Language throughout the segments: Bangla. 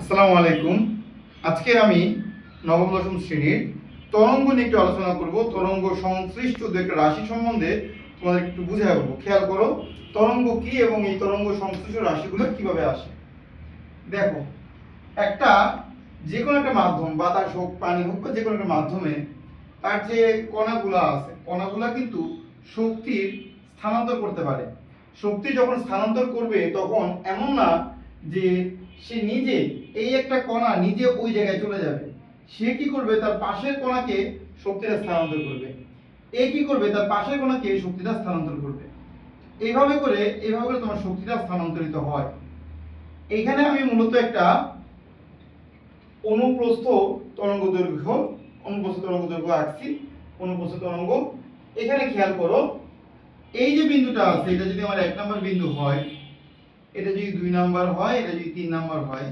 আসসালামু আলাইকুম। আজকে আমি নবম, দশম শ্রেণির তরঙ্গ নিয়ে একটু আলোচনা করব। তরঙ্গ সংশ্লিষ্ট দু একটা রাশি সম্বন্ধে তোমাদের একটু বুঝে রাখব খেয়াল করো, তরঙ্গ কি এবং এই তরঙ্গ সংশ্লিষ্ট রাশিগুলো কীভাবে আসে? দেখো, একটা যে কোনো একটা মাধ্যম, বাতাস হোক, পানি হোক বা যে কোনো একটা মাধ্যমে তার যে কণাগুলো আছে, কণাগুলো কিন্তু শক্তির স্থানান্তর করতে পারে। শক্তি যখন স্থানান্তর করবে, তখন এমন না যে সে নিজে, এই একটা কণা নিজে ওই জায়গায় চলে যাবে। সে কি করবে? তার পাশের কণাকে শক্তিটা স্থানান্তর করবে। এ কি করবে? তার পাশের কণাকে শক্তিটা স্থানান্তর করবে। এইভাবে করে এইভাবে করে তোমার শক্তিটা স্থানান্তরিত হয়। এখানে আমি মূলত একটা অনুপ্রস্থ তরঙ্গ দৈর্ঘ্য, অনুপ্রস্থ তরঙ্গ দৈর্ঘ্য আঁকছি। অনুপ্রস্থ তরঙ্গ, এখানে খেয়াল করো, এই যে বিন্দুটা আছে, এটা যদি আমার এক নম্বর বিন্দু হয় এটা যদি দুই নাম্বার হয়, এটা যদি তিন নাম্বার হয়।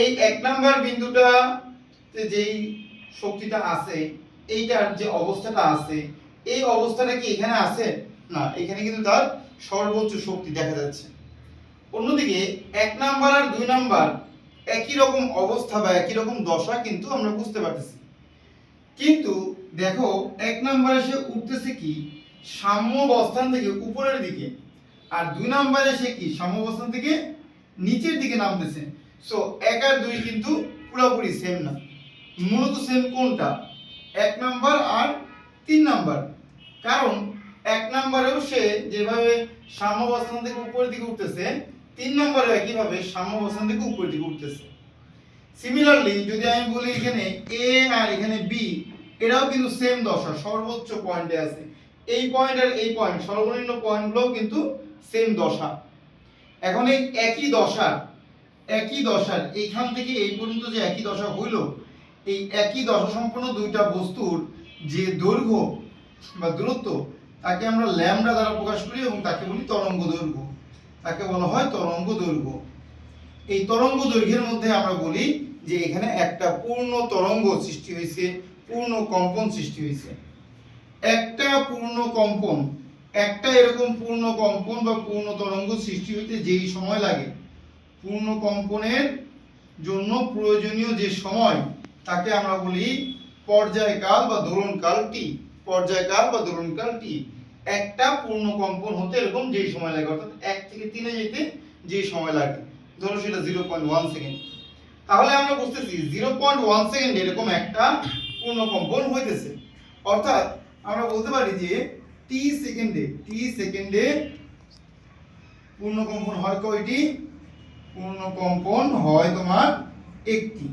এই এক নাম্বার বিন্দুটা যেই শক্তিটা আছে, এইটার যে অবস্থাটা আছে, এই অবস্থাটা কি এখানে আছে? না, এখানে কিন্তু তার সর্বোচ্চ শক্তি দেখা যাচ্ছে। অন্যদিকে এক নাম্বার আর দুই নাম্বার একই রকম অবস্থা বা একই রকম দশা কিন্তু আমরা বুঝতে পারতেছি। কিন্তু দেখো, এক নাম্বারে সে উঠতেছে কি? সাম্য অবস্থান থেকে উপরের দিকে। আর দুই নাম্বারে সে কি? সাম্য অবস্থান থেকে নিচের দিকে নামতেছে। সো এক আর দুই কিন্তু পুরোপুরি সেম না। মূলত সেম কোনটা? এক নাম্বার আর তিন নাম্বার। কারণ এক নাম্বারেও সে যেভাবে সাম্য অবস্থান থেকে উপরের দিকে উঠতেছে, তিন নম্বরে একইভাবে সাম্য অবস্থান থেকে উপরের দিকে উঠতেছে। সিমিলারলি যদি আমি বলি এখানে এ আর এখানে বি এরাও কিন্তু সেম দশা, সর্বোচ্চ পয়েন্টে আছে। এই পয়েন্ট আর এই পয়েন্ট সর্বনিম্ন পয়েন্টগুলোও কিন্তু সেম দশা। এখন এই একই দশার একই দশার, এইখান থেকে এই পর্যন্ত যে একই দশা হইল, এই একই দশা সম্পন্ন দুইটা বস্তুর যে দৈর্ঘ্য বা দূরত্ব, তাকে আমরা ল্যামডা দ্বারা প্রকাশ করি এবং তাকে বলি তরঙ্গ দৈর্ঘ্য। তাকে বলা হয় তরঙ্গ দৈর্ঘ্য। এই তরঙ্গ দৈর্ঘ্যের মধ্যে আমরা বলি যে এখানে একটা পূর্ণ তরঙ্গ সৃষ্টি হয়েছে পূর্ণ কম্পন সৃষ্টি হয়েছে একটা পূর্ণ কম্পন একটা এরকম পূর্ণ কম্পন বা পূর্ণ তরঙ্গ সৃষ্টি হইতে যেই সময় লাগে। পূর্ণ কম্পনের জন্য প্রয়োজনীয় যে সময়, তাকে আমরা বলি পর্যায়কাল বা দোলনকাল টি পর্যায়কাল বা দোলনকাল টি একটা পূর্ণ কম্পন হতে এরকম যেই সময় লাগে, অর্থাৎ এক থেকে তিনে যেতে যে সময় লাগে। ধরো সেটা জিরো পয়েন্ট ওয়ান সেকেন্ড তাহলে আমরা বুঝতেছি জিরো পয়েন্ট ওয়ান সেকেন্ড এরকম একটা পূর্ণ কম্পন হইতেছে। অর্থাৎ আমরা বলতে পারি যে টি সেকেন্ডে টি সেকেন্ডে পূর্ণ কম্পন হয় কয়টি? পূর্ণ কম্পন হয় তোমার একটি।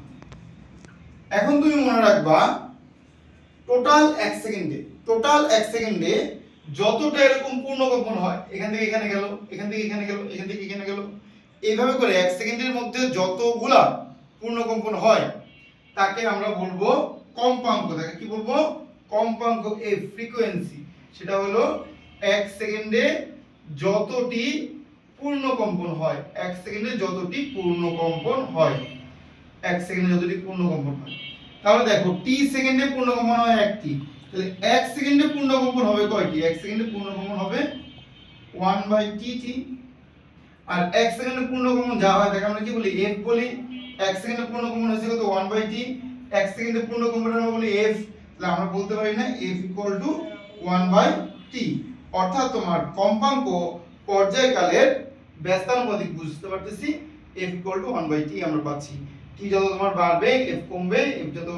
এখন তুমি মনে রাখবা টোটাল এক সেকেন্ডে টোটাল এক সেকেন্ডে যতটা এরকম পূর্ণ কম্পন হয়, এখান থেকে এখানে গেল, এখান থেকে এখানে গেল, এখান থেকে এখানে গেল, এইভাবে করে এক সেকেন্ডের মধ্যে যতগুলা পূর্ণ কম্পন হয়, তাকে আমরা বলব কম্পাঙ্ক। তাকে কি বলব? কম্পাঙ্ক এ ফ্রিকোয়েন্সি সেটা হলো এক সেকেন্ডে যতটি পূর্ণ কম্পন হয়, এক সেকেন্ডে যতটি পূর্ণ কম্পন হয়, এক সেকেন্ডে যতটি পূর্ণ কম্পন হয়। তাহলে দেখো টি সেকেন্ডে পূর্ণ কম্পন হয় একটি। তাহলে এক সেকেন্ডে পূর্ণ কম্পন হবে কয়টি? এক সেকেন্ডে পূর্ণ কম্পন হবে ওয়ান বাই টি টি আর এক সেকেন্ডে পূর্ণ কম্পন যা হয়, তাকে আমরা কি বলি? এফ বলি। এক সেকেন্ডে পূর্ণ কম্পন হচ্ছে কত? ওয়ান বাই টি এক সেকেন্ডে পূর্ণ কম্পন আমরা বলি এফ তাহলে আমরা বলতে পারি না F equal to one by T অর্থাৎ তোমার কম্পাঙ্ক পর্যায়কালের ব্যস্তানুপাতিক বুঝতে পারতেছি F equal to one by T আমরা পাচ্ছি। টি যত তোমার বাড়বে এফ কমবে এফ যত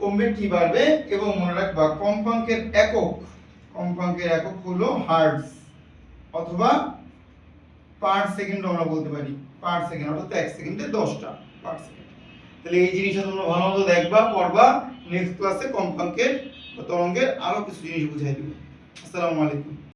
কমবে টি বাড়বে। এবং মনে রাখবা, কম্পাঙ্কের একক কম্পাঙ্কের একক হলো হার্টস অথবা পার সেকেন্ড আমরা বলতে পারি। পার সেকেন্ড অর্থাৎ এক সেকেন্ডে দশটা পার সেকেন্ড তাহলে এই জিনিসটা তোমরা ভালো মতো দেখবা, পড়বা। নেক্সট ক্লাসে কম্পাঙ্কের তরঙ্গের আরও কিছু জিনিস বুঝাই দিব। আসসালামু আলাইকুম।